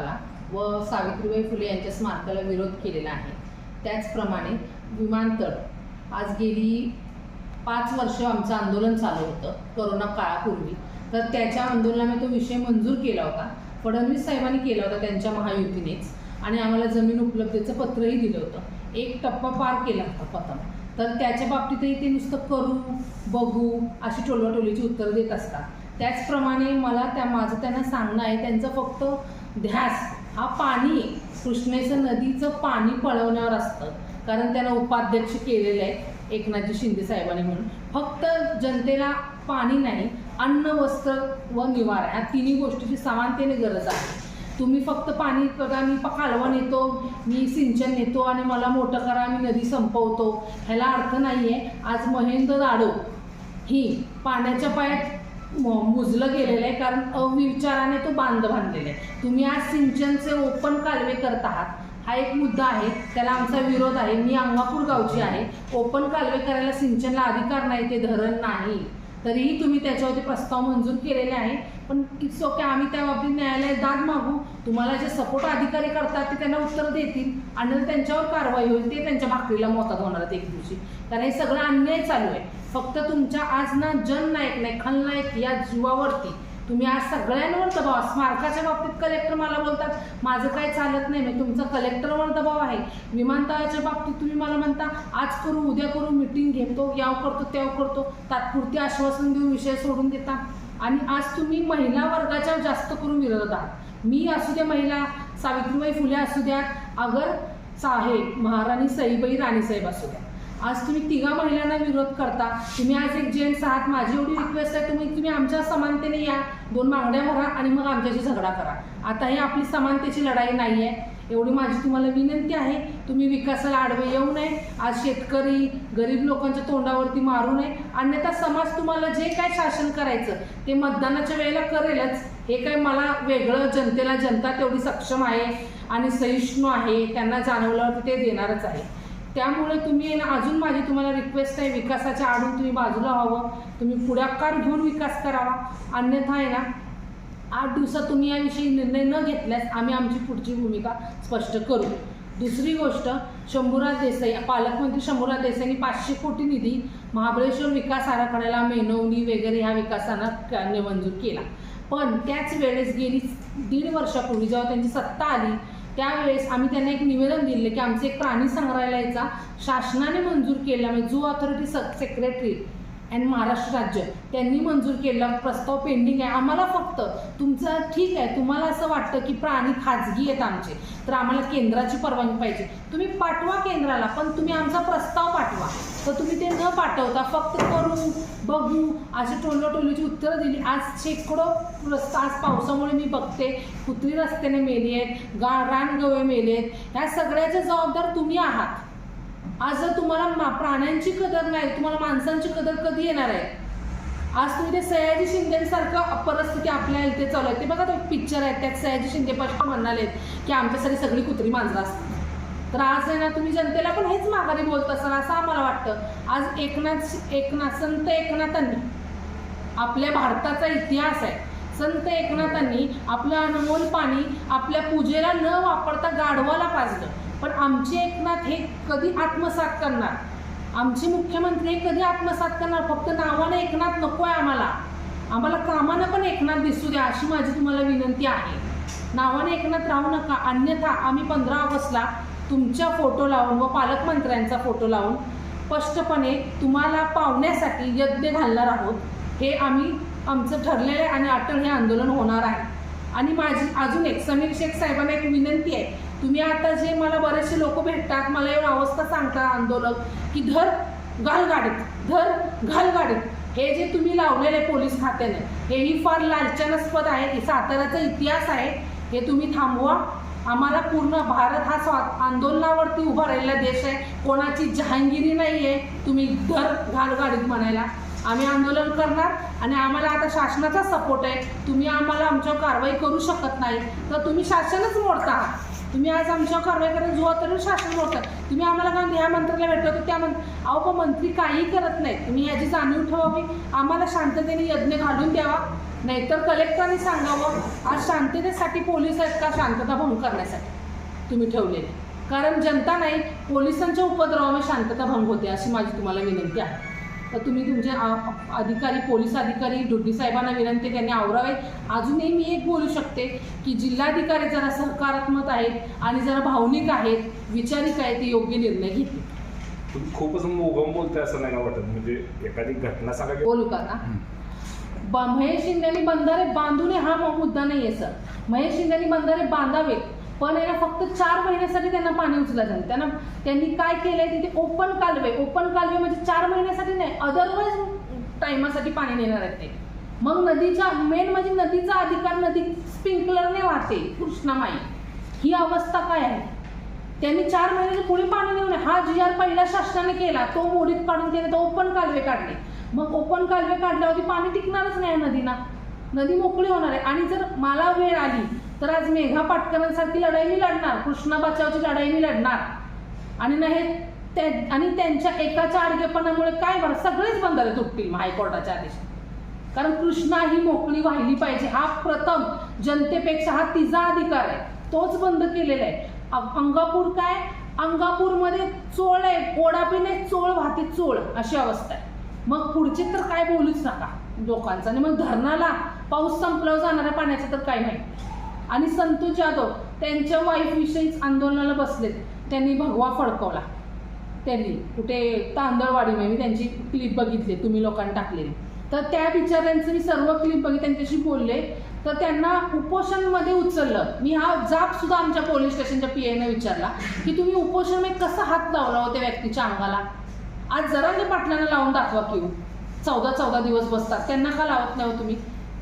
स्मारकाला व सावित्रीबाई फुले यांच्या स्मारकाला विरोध केलेला आहे. त्याचप्रमाणे विमानतळ. आज गेली पाच वर्ष आमचं आंदोलन चालू होतं करोना काळापूर्वी. तर त्याच्या आंदोलनामध्ये तो विषय मंजूर केला होता. फडणवीस साहेबांनी केला होता त्यांच्या महायुतीनेच. आणि आम्हाला जमीन उपलब्धतेचं पत्रही दिलं होतं. एक टप्पा पार केला होता प्रथम. तर त्याच्या बाबतीतही ते नुसतं करू बघू अशी टोलवाटोलीची उत्तरं देत असतात. त्याचप्रमाणे मला त्या माझं त्यांना सांगणं आहे त्यांचं फक्त ध्यास हा पाणी कृष्णेचं नदीचं पाणी पळवण्यावर असतं. कारण त्यांना उपाध्यक्ष केलेलं आहे एकनाथजी शिंदे साहेबांनी म्हणून. फक्त जनतेला पाणी नाही अन्न वस्त्र व निवारा ह्या तिन्ही गोष्टीची समानतेने गरज आहे. तुम्ही फक्त पाणी बघा मी कालवा नेतो मी सिंचन नेतो आणि मला मोठं करा मी नदी संपवतो. ह्याला अर्थ नाही आहे आज महेंद्र दाडो ही पाण्याच्या पायात मुजलं गेलेलं आहे कारण अविचाराने तो बांध बांधलेला आहे. तुम्ही आज सिंचनचे ओपन कालवे करत आहात. हा एक मुद्दा आहे त्याला आमचा विरोध आहे. मी अंगापूर गावची आहे. ओपन कालवे करायला सिंचनला अधिकार नाही ते धरण नाही. तरीही तुम्ही त्याच्यावरती प्रस्ताव मंजूर केलेले आहे. पण इट्स ओके आम्ही त्या बाबतीत न्यायालयात दाद मागू. तुम्हाला जे सपोर्ट अधिकारी करतात ते त्यांना उत्तर देतील. आणि त्यांच्यावर कारवाई होईल ते त्यांच्या भाकरीला मोतात होणार आहेत एक दिवशी. कारण हे सगळं अन्याय चालू आहे. फक्त तुमच्या आज ना जननायक नाही खलनायक या जीवावरती तुम्ही आज सगळ्यांवर दबाव स्मारकाच्या बाबतीत कलेक्टर मला बोलतात माझं काय चालत नाही म्हणजे तुमचा कलेक्टरवर दबाव आहे. विमानतळाच्या बाबतीत तुम्ही मला म्हणता आज करू उद्या करू मिटिंग घेतो याव करतो त्याव करतो. तात्पुरती आश्वासन देऊन विषय सोडून देता. आणि आज तुम्ही महिला वर्गाच्या जास्त करून विरोधात आहात. मी असू द्या महिला सावित्रीबाई फुले असू द्यात अगर साहेब महाराणी सईबाई राणीसाहेब असू द्या. आज तुम्ही तिघा महिलांना विरोध करता. तुम्ही आज एक जेंट्स आहात माझी एवढी रिक्वेस्ट आहे तुम्ही तुम्ही आमच्या समानतेने या. दोन मागण्या भरा आणि मग आमच्याशी झगडा करा. आता ही आपली समानतेची लढाई नाही आहे एवढी माझी तुम्हाला विनंती आहे तुम्ही विकासाला आडवे येऊ नये. आज शेतकरी गरीब लोकांच्या तोंडावरती मारू नये. अन्यथा समाज तुम्हाला जे काय शासन करायचं ते मतदानाच्या वेळेला करेलच. हे काय मला वेगळं जनतेला जनता तेवढी सक्षम आहे आणि सहिष्णू आहे त्यांना जाणवल्यावरती ते देणारच आहे. त्यामुळे तुम्ही आहे ना अजून माझी तुम्हाला रिक्वेस्ट आहे विकासाच्या आडून तुम्ही बाजूला व्हावं. तुम्ही पुढाकार घेऊन विकास करावा. अन्यथा आहे ना आठ दिवसात तुम्ही याविषयी निर्णय न घेतल्यास आम्ही आमची पुढची भूमिका स्पष्ट करू. दुसरी गोष्ट शंभूराज देसाई पालकमंत्री शंभूराज देसाईंनी पाचशे कोटी निधी महाबळेश्वर विकास आराखड्याला मेनवणी वगैरे ह्या विकासांना क- मंजूर केला. पण त्याच वेळेस गेली दीड वर्षापूर्वी जेव्हा त्यांची सत्ता आली त्यावेळेस आम्ही त्यांना एक निवेदन दिले की आमचे एक प्राणी संग्रहालयाचा शासनाने मंजूर केला म्हणजे zoo authority secretary and Maharashtra राज्य त्यांनी मंजूर केला प्रस्ताव पेंडिंग आहे. आम्हाला फक्त तुमचं ठीक आहे. तुम्हाला असं वाटतं की प्राणी खाजगी आहेत आमचे तर आम्हाला केंद्राची परवानगी पाहिजे. तुम्ही पाठवा केंद्राला पण तुम्ही आमचा प्रस्ताव पाठवा. तर तुम्ही ते न पाठवता फक्त करू बघू अशी टोलवाटोलीची उत्तरं दिली. आज शेकडो रस्ता आज पावसामुळे मी बघते कुत्री रस्त्याने मेली आहेत गा रानगवे मेले आहेत. ह्या सगळ्याच्या जबाबदार तुम्ही आहात. आज जर तुम्हाला मा- प्राण्यांची कदर नाही तुम्हाला माणसांची कदर कधी येणार आहे? आज तुम्ही ते सयाजी शिंदेसारखं परिस्थिती आपल्या इथे चालू आहे. ते बघा तो पिक्चर आहे त्यात सयाजी शिंदे स्पष्ट म्हणाले की आमच्यासाठी सगळी कुत्री मांजरं असतात. तर आज आहे ना तुम्ही जनतेला पण हेच माघारी बोलत असाल असं आम्हाला वाटतं. आज एकनाथ एकनाथ संत एकनाथांनी आपल्या भारताचा इतिहास आहे. संत एकनाथांनी आपलं अनमोल पाणी आपल्या पूजेला न वापरता गाढवाला पाजलं. पण आमचे एकनाथ हे कधी आत्मसात करणार? आमचे मुख्यमंत्री हे कधी आत्मसात करणार? फक्त नावानं एकनाथ नको आहे आम्हाला. आम्हाला कामानं पण एकनाथ दिसू द्या अशी माझी तुम्हाला विनंती आहे. नावाने एकनाथ राहू नका. अन्यथा आम्ही पंधरा ऑगस्टला तुमच्या फोटो लावून व पालकमंत्र्यांचा फोटो लावून स्पष्टपणे तुम्हाला पावण्यासाठी यज्ञ घालणार आहोत. हे आम्ही आमचं ठरलेलं आहे आणि अटल हे आंदोलन होणार आहे. आणि माझी अजून एक समीर शेख साहेबांना एक विनंती आहे. तुम्ही आता जे मला बरेचसे लोक भेटतात मला एवढा अवस्था सांगता आंदोलक की धर घाल गाडीत धर घाल गाडीत. हे जे तुम्ही लावलेले पोलीस खात्याने हेही फार लालचनास्पद आहे साताऱ्याचा इतिहास आहे. हे तुम्ही थांबवा. आम्हाला पूर्ण भारत हा स्वा आंदोलनावरती उभा राहिलेला देश आहे. कोणाची जहांगिरी नाही आहे तुम्ही घर घालगाडीत म्हणायला. आम्ही आंदोलन करणार आणि आम्हाला आता शासनाचा सपोर्ट आहे. तुम्ही आम्हाला आमच्यावर कारवाई करू शकत नाही. तर तुम्ही शासनच मोडता. आहात तुम्ही आज आमच्यावर कारवाई करत जो तरी शासन मोडता. तुम्ही आम्हाला काय ह्या मंत्र्याला तर त्या मंत्र अहो मंत्री काही करत नाहीत तुम्ही याची जाणीव ठेवावी आम्हाला शांततेने यज्ञ घालून द्यावा. नाहीतर कलेक्टरने सांगावं आज शांततेसाठी पोलीस आहेत का शांतता भंग करण्यासाठी? तुम्ही ठेवलेले. कारण जनता नाही पोलिसांच्या उपद्रवामुळे शांतता भंग होते अशी माझी तुम्हाला विनंती आहे. तर तुम्ही तुमचे अधिकारी पोलीस अधिकारी ड्युटी साहेबांना विनंती त्यांनी आवरावे. अजूनही मी एक बोलू शकते की जिल्हाधिकारी जरा सकारात्मक आहेत आणि जरा भावनिक आहेत विचारिक आहेत ते योग्य निर्णय घेतील. तुम्ही खूपच मोगम बोलताय असं नाही का वाटत? म्हणजे एखादी घटना सांगा बोलू का ना ब- महेश शिंदेनी बंधारे बांधू नये हा मुद्दा नाही आहे सर. महेश शिंदेनी बंधारे बांधावेत. पण आहे ना फक्त चार महिन्यासाठी त्यांना पाणी उचलायचं त्यांना त्यांनी काय केलंय तिथे ओपन कालवे. ओपन कालवे म्हणजे चार महिन्यासाठी नाही अदरवाईज टायमासाठी पाणी नेणार आहेत ते. मग नदीच्या मेन म्हणजे नदीचा अधिकार नदी स्प्रिंकलरने वाहते कृष्णामाई. ही अवस्था काय आहे? त्यांनी चार महिन्याचे पुढे पाणी नेऊ नये? हा जी आर पहिल्या शासनाने केला तो मोडीत काढून केला तो ओपन कालवे काढले. मग ओपन कालवे काढल्यावरती पाणी टिकणारच नाही नदीना. नदी मोकळी होणार आहे. आणि जर मला वेळ आली तर आज मेघा पाटकरांसारखी लढाई मी लढणार कृष्णा बचावची लढाई मी लढणार. आणि नाही हे त्या- आणि त्यांच्या एकाच्या आडगेपणामुळे काय बरं सगळेच बंधारे तुटतील हायकोर्टाच्या आदेशात. कारण कृष्णा ही मोकळी व्हायली पाहिजे. हा प्रथम जनतेपेक्षा हा तिचा अधिकार आहे. तोच बंद केलेला आहे. अंगापूर काय? अंगापूरमध्ये चोळ आहे. ओढापीने चोळ वाहते चोळ. अशी अवस्था आहे. मग पुढचे तर काय बोलूच नका. लोकांचं. आणि मग धरणाला पाऊस संपल्यावर जाणाऱ्या पाण्याचं तर काय नाही. आणि संतू जाधव त्यांच्या वाईफविषयीच आंदोलनाला बसलेत. त्यांनी भगवा फडकवला. त्यांनी कुठे तांदळवाडी मी त्यांची क्लिप बघितली तुम्ही लोकांनी टाकलेली. तर त्या बिचाऱ्यांचं मी सर्व क्लिप बघित त्यांच्याशी बोलले. तर त्यांना उपोषणमध्ये उचललं. मी हा जाब सुद्धा आमच्या पोलीस स्टेशनच्या पी आयनं विचारला की तुम्ही उपोषणमध्ये कसा हात लावला होता व्यक्तीच्या अंगाला? आज जरांगे पाटलांना लावून दाखवा की हो. चौदा चौदा दिवस बसतात. त्यांना का लावत नाही हो तुम्ही?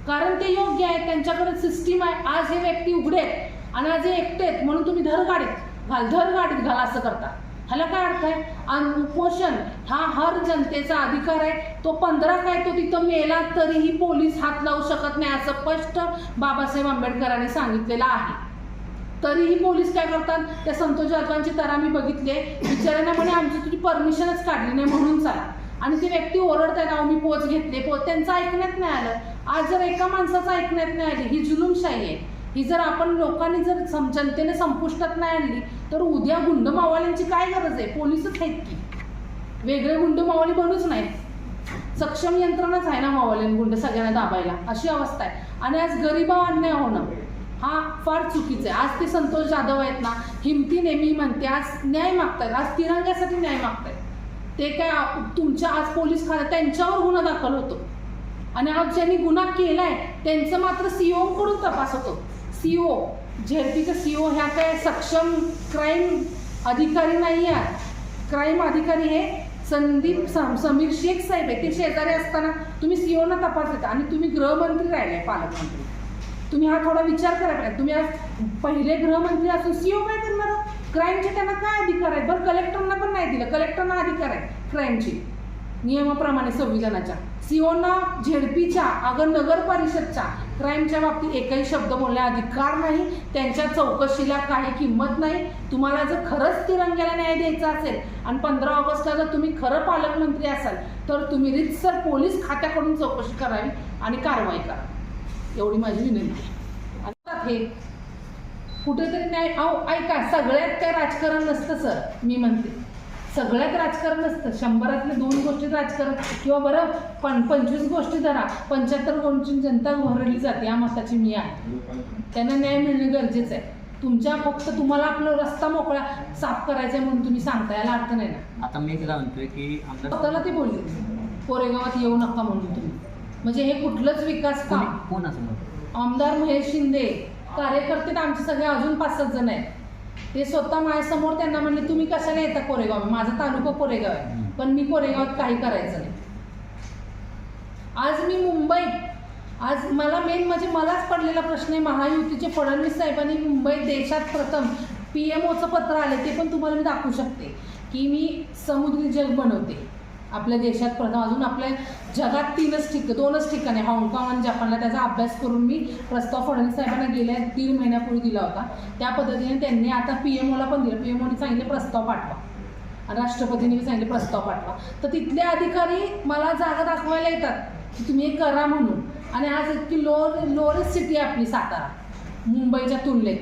कारण ते योग्य आहेत त्यांच्याकडे सिस्टीम आहे. आज हे व्यक्ती उघडे आहेत आणि आज हे एकटे आहेत म्हणून तुम्ही धर गाडीत घाल धर गाडीत घाल असं करता. ह्याला काय अर्थ आहे? आणि उपोषण हा हर जनतेचा अधिकार आहे. तो पंधरा काय तो तिथं मेला तरीही पोलीस हात लावू शकत नाही असं स्पष्ट बाबासाहेब आंबेडकरांनी सांगितलेलं आहे. तरीही पोलीस काय करतात? त्या संतोष जाधवांची तरा मी बघितली आहे. बिचाऱ्यांना म्हणे आमची तुझी परमिशनच काढली नाही म्हणून चला. आणि ती व्यक्ती ओरडताय ना मी पोच घेतले पोच त्यांचं ऐकण्यात नाही आलं. आज जर एका माणसाचं ऐकण्यात नाही आली ही जुलूमशाही आहे. ही जर आपण लोकांनी जर जनतेने संपुष्टात नाही आणली तर उद्या गुंड मावाल्यांची काय गरज आहे? पोलीसच आहेत की. वेगळे गुंड मावाली बनूच नाहीत. सक्षम यंत्रणाच आहे ना मावल्यान गुंड सगळ्यांना दाबायला? अशी अवस्था आहे. आणि आज गरिबा अन्याय होणं हा फार चुकीचं आहे. आज ते संतोष जाधव आहेत ना हिमती नेहमी म्हणते आज न्याय मागतायत. आज तिरंग्यासाठी न्याय मागतायत. ते काय तुमच्या आज पोलीस खात्यात त्यांच्यावर गुन्हा दाखल होतो. आणि आज ज्यांनी गुन्हा केलाय त्यांचं मात्र सीओ कडून तपास होतो. सीओ झेडपीचं सीओ ह्या काय सक्षम क्राईम अधिकारी नाही आहेत क्राईम अधिकारी हे संदीप सम- समीर शेख साहेब आहे ते शेजारी असताना तुम्ही सीओना तपास देता आणि तुम्ही गृहमंत्री राहिले पालकमंत्री. तुम्ही हा थोडा विचार करा पाहिजे तुम्ही आज पहिले गृहमंत्री असून सीओ काय करणार? क्राईमचे त्यांना काय अधिकार आहेत? बरं कलेक्टरना पण नाही दिलं. कलेक्टरना अधिकार आहे क्राईमची नियमाप्रमाणे संविधानाच्या. सीओना झेडपीच्या अगं नगर परिषदच्या क्राईमच्या बाबतीत एकही शब्द बोलण्या अधिकार नाही. त्यांच्या चौकशीला काही किंमत नाही. तुम्हाला जर खरंच तिरंग्याला न्याय द्यायचा असेल आणि पंधरा ऑगस्टला जर तुम्ही खरं पालकमंत्री असाल तर तुम्ही रितसर पोलीस खात्याकडून चौकशी करावी आणि कारवाई करा. एवढी माझी विनंती आहे. हे कुठेतरी न्याय अहो ऐका सगळ्यात काय राजकारण नसतं सर. मी म्हणते. सगळ्यात राजकारण नसतं शंभरातले दोन गोष्टीत राजकारण किंवा बरं पण पंचवीस गोष्टी धरा. पंच्याहत्तर गोष्टी जनता भरली जाते. या मताची मी आहे. त्यांना न्याय मिळणं गरजेचं आहे. तुमच्या फक्त तुम्हाला आपला रस्ता मोकळा साफ करायचा आहे म्हणून तुम्ही सांगता. याला अर्थ नाही ना. आता मी काय म्हणतोय की स्वतःला ते बोलले. कोरेगावात येऊ नका म्हणून तुम्ही. म्हणजे हे कुठलंच विकास काम. कोणी- आमदार महेश शिंदे कार्यकर्ते आमचे सगळे अजून पाच सात जण आहेत. ते स्वतः माझ्यासमोर त्यांना म्हणले तुम्ही कशाला येता कोरेगाव? माझा तालुका कोरेगाव आहे. पण मी कोरेगावात काही करायचं नाही. आज मी मुंबईत आज मला मेन म्हणजे मलाच पडलेला प्रश्न आहे महायुतीचे फडणवीस साहेबांनी मुंबईत देशात प्रथम पी एम ओचं पत्र आले ते पण तुम्हाला मी दाखवू शकते की मी समुद्री जग बनवते. आपल्या देशात प्रथम अजून आपल्या जगात तीनच ठिक दोनच ठिकाणी हाँगकाँग आणि जपानला त्याचा अभ्यास करून मी प्रस्ताव फडणवीस साहेबांना गेल्या दीड महिन्यापूर्वी दिला होता. त्या पद्धतीने त्यांनी आता पी एम ओला पण दिलं. पी एम ओने सांगितले प्रस्ताव पाठवा. आणि राष्ट्रपतींनी चांगले सांगितले प्रस्ताव पाठवा. तर तिथले अधिकारी मला जागा दाखवायला येतात. की तुम्ही हे करा म्हणून. आणि आज इतकी लोअर लोअरेस्ट सिटी आहे आपली सातारा. मुंबईच्या तुलनेत.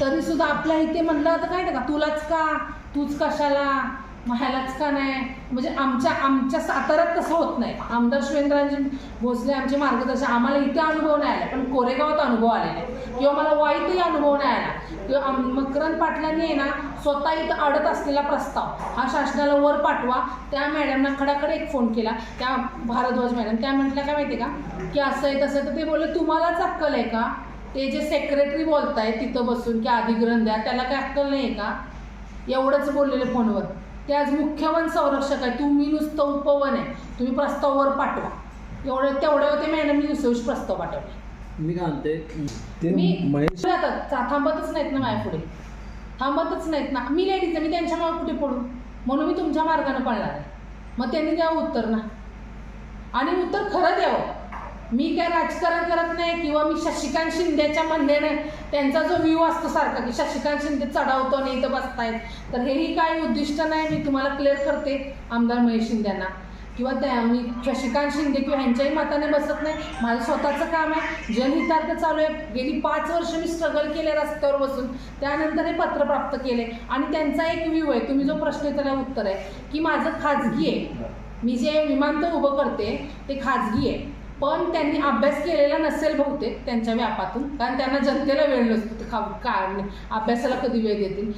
तरीसुद्धा आपल्या इथे म्हणलं तर काय नाही का तुलाच का? तूच कशाला? मग ह्यालाच का नाही? म्हणजे आमच्या आमच्या साताऱ्यात तसं होत नाही. आमदार शिवेंद्रराजे भोसले आमचे मार्गदर्शक आम्हाला इथे अनुभव नाही आला पण कोरेगावात अनुभव आलेला आहे. किंवा मला वाईटही अनुभव नाही आला. किंवा मकरंद पाटलांनी आहे ना स्वतः इथं अडत असलेला प्रस्ताव हा शासनाला वर पाठवा. त्या मॅडमना खडाकडे एक फोन केला त्या भारद्वाज मॅडम. त्या म्हटल्या काय माहिती आहे का? की असं आहे तसं आहे. तर ते बोलले तुम्हालाच अक्कल आहे का? ते जे सेक्रेटरी बोलतायत तिथं बसून की अधिग्रहण द्या त्याला काय अक्कल नाही आहे का? एवढंच बोललेले फोनवर. ते आज मुख्य वन संरक्षक आहे. तुम्ही नुसतं उपवन आहे. तुम्ही प्रस्ताव वर पाठवा. एवढं तेवढ्या ते मॅडमनी दुसऱ्या दिवशी प्रस्ताव पाठवले. मी काय म्हणते मी महेश थांबतच नाहीत ना माझ्या पुढे. थांबतच नाहीत ना. मी लेडीज आहे. मी त्यांच्या मागे कुठे पडू? म्हणून मी तुमच्या मार्गाने पळणार आहे. मग त्यांनी द्यावं उत्तर ना? आणि उत्तर खरं द्यावं. मी काय राजकारण करत नाही किंवा मी शशिकांत शिंदेच्या म्हणण्याने त्यांचा जो व्ह्यू असतो सारखा की शशिकांत शिंदे चढावतो आणि इथं बसतायत तर हेही काही उद्दिष्ट नाही मी तुम्हाला क्लिअर करते आमदार महेश शिंदेना. किंवा त्या मी शशिकांत शिंदे किंवा ह्यांच्याही मताने बसत नाही माझं स्वतःचं काम आहे जनहितार्थ चालू आहे. गेली पाच वर्ष मी स्ट्रगल केले रस्त्यावर बसून त्यानंतर हे पत्र प्राप्त केले आणि त्यांचा एक व्ह्यू आहे तुम्ही जो प्रश्न आहे त्याला उत्तर आहे की माझं खाजगी आहे. मी जे विमानतळ उभं करते ते खाजगी आहे. पण त्यांनी अभ्यास केलेला नसेल बहुतेक त्यांच्या व्यापातून. कारण त्यांना जनतेला वेळ नसतो खा का अभ्यासाला कधी वेळ देतील?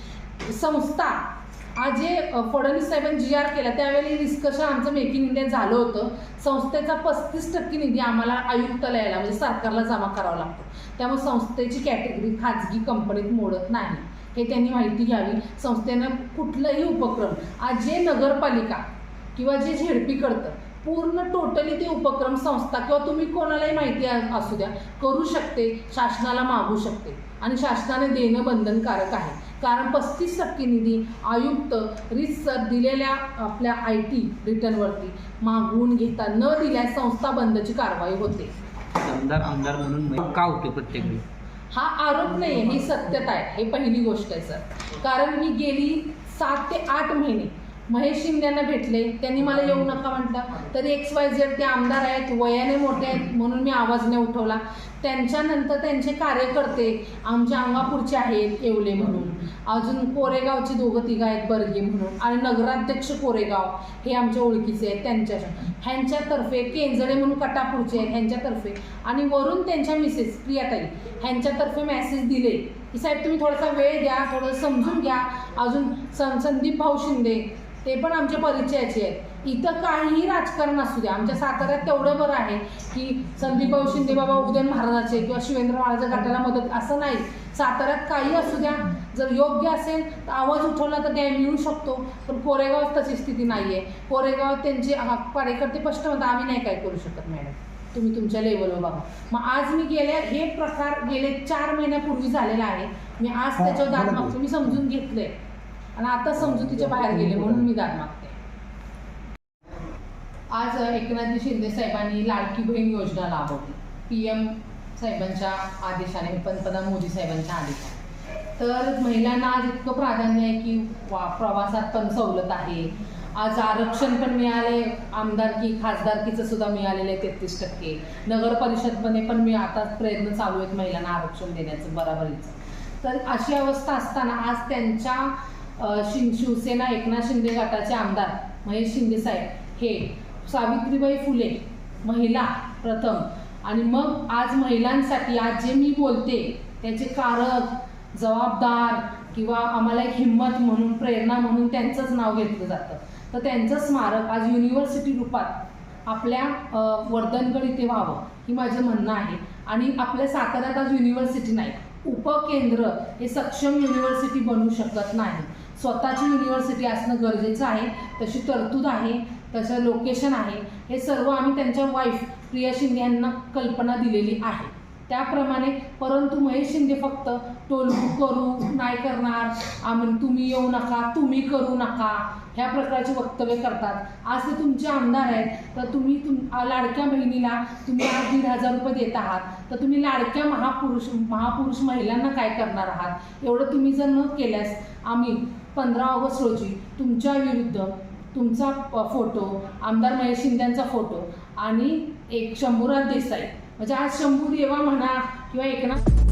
संस्था. आज जे फडणवीस साहेबांनी जी आर केला त्यावेळी डिस्कशन आमचं मेक इन इंडिया झालं होतं. संस्थेचा पस्तीस टक्के निधी आम्हाला आयुक्ताला यायला म्हणजे सरकारला जमा करावा लागतो. त्यामुळे संस्थेची कॅटेगरी खाजगी कंपनीत मोडत नाही. हे त्यांनी माहिती घ्यावी. संस्थेनं कुठलंही उपक्रम आज जे नगरपालिका किंवा जे झेडपी करतं पूर्ण टोटली ते उपक्रम संस्था किंवा तुम्ही कोणालाही माहिती असू द्या करू शकते शासनाला मागू शकते. आणि शासनाने देणं बंधनकारक आहे. कारण पस्तीस टक्के निधी आयुक्त रितसर दिलेल्या आपल्या आय टी रिटर्नवरती मागवून घेता न दिल्यास संस्था बंदची कारवाई होते. आमदार आमदार म्हणून का होते प्रत्येक हा आरोप नाही आहे ही सत्यता आहे. हे पहिली गोष्ट आहे सर. कारण मी गेली सात ते आठ महिने. महेश शिंदेना भेटले. त्यांनी मला येऊ नका म्हटलं. तरी एक्स वाय झेड ते आमदार आहेत वयाने मोठे आहेत म्हणून मी आवाज नाही उठवला. त्यांच्यानंतर त्यांचे कार्यकर्ते आमच्या अंगापूरचे आहेत येवले म्हणून. अजून कोरेगावचे दोघं तिघं आहेत बर्गे म्हणून. आणि नगराध्यक्ष कोरेगाव हे आमच्या ओळखीचे आहेत त्यांच्या ह्यांच्यातर्फे केंजळे म्हणून कटापूरचे आहेत ह्यांच्यातर्फे. आणि वरून त्यांच्या मिसेस प्रियाताई ह्यांच्यातर्फे मेसेज दिले की साहेब तुम्ही थोडासा वेळ द्या थोडं समजून घ्या. अजून सं संदीप भाऊ शिंदे ते पण आमच्या परिचयाचे आहेत. इथं काहीही राजकारण असू द्या. आमच्या साताऱ्यात तेवढं बरं आहे की संदीप शिंदे बाबा उदयन महाराजाचे किंवा शिवेंद्र महाराजा गटाला मदत असं नाही. साताऱ्यात काही असू द्या. जर योग्य असेल तर आवाज उठवला तर न्याय मिळू शकतो. पण कोरेगावात तशी स्थिती नाही आहे कोरेगावात त्यांचे कार्यकर्ते स्पष्ट म्हणतात आम्ही नाही काय करू शकत मॅडम. तुम्ही तुमच्या लेवलवर बघा. मग आज मी गेल्या हे प्रकार गेले चार महिन्यापूर्वी झालेला आहे. मी आज त्याच्यावर दाद मागतो. मी समजून घेतलंय. आणि आता समजुतीच्या बाहेर गेले म्हणून मी दाद मागते. आज एकनाथजी शिंदे साहेबांनी लाडकी बहीण योजना राबवली. पी एम साहेबांच्या आदेशाने पंतप्रधान मोदी साहेबांच्या आदेशाने. तर महिलांना आज इतकं प्राधान्य आहे की वा प्रवासात पण सवलत आहे. आज आरक्षण पण मिळाले आमदारकी खासदारकीचं सुद्धा मिळालेलं आहे तेहतीस टक्के. नगर परिषदमध्ये पण मी आता प्रयत्न चालू आहेत महिलांना आरक्षण देण्याचं बराबरीचं. तर अशी अवस्था असताना आज त्यांच्या शिवसेना एकनाथ शिंदे गटाचे आमदार महेश शिंदे साहेब हे सावित्रीबाई फुले महिला प्रथम. आणि मग आज महिलांसाठी आज जे मी बोलते त्याचे कारक जबाबदार किंवा आम्हाला एक हिंमत म्हणून प्रेरणा म्हणून त्यांचंच नाव घेतलं जातं. तर त्यांचं स्मारक आज युनिव्हर्सिटी रूपात आपल्या वर्धनगड इथे व्हावं ही माझं म्हणणं आहे. आणि आपल्या साताऱ्यात आज युनिव्हर्सिटी नाही. उपकेंद्र हे सक्षम युनिव्हर्सिटी बनू शकत नाही. स्वतःची युनिव्हर्सिटी असणं गरजेचं आहे. तशी तरतूद आहे. तसं लोकेशन आहे. हे सर्व आम्ही त्यांच्या वाईफ प्रिया शिंदे यांना कल्पना दिलेली आहे. त्याप्रमाणे परंतु महेश शिंदे फक्त टोलबुक करू नाही करणार आम्ही तुम्ही येऊ नका तुम्ही करू नका ह्या प्रकारचे वक्तव्य करतात. आज ते तुमचे आमदार आहेत तर तुम्ही तुम लाडक्या बहिणीला तुम्ही आज दीड हजार रुपये देत आहात. तर तुम्ही लाडक्या महापुरुष महापुरुष महिलांना काय करणार आहात? एवढं तुम्ही जर न केल्यास आम्ही पंधरा ऑगस्ट रोजी तुमच्या विरुद्ध तुमचा प- फोटो आमदार महेश शिंदेचा फोटो आणि एक शंभूराज देसाई. म्हणजे आज शंभू देवा म्हणा किंवा एकनाथ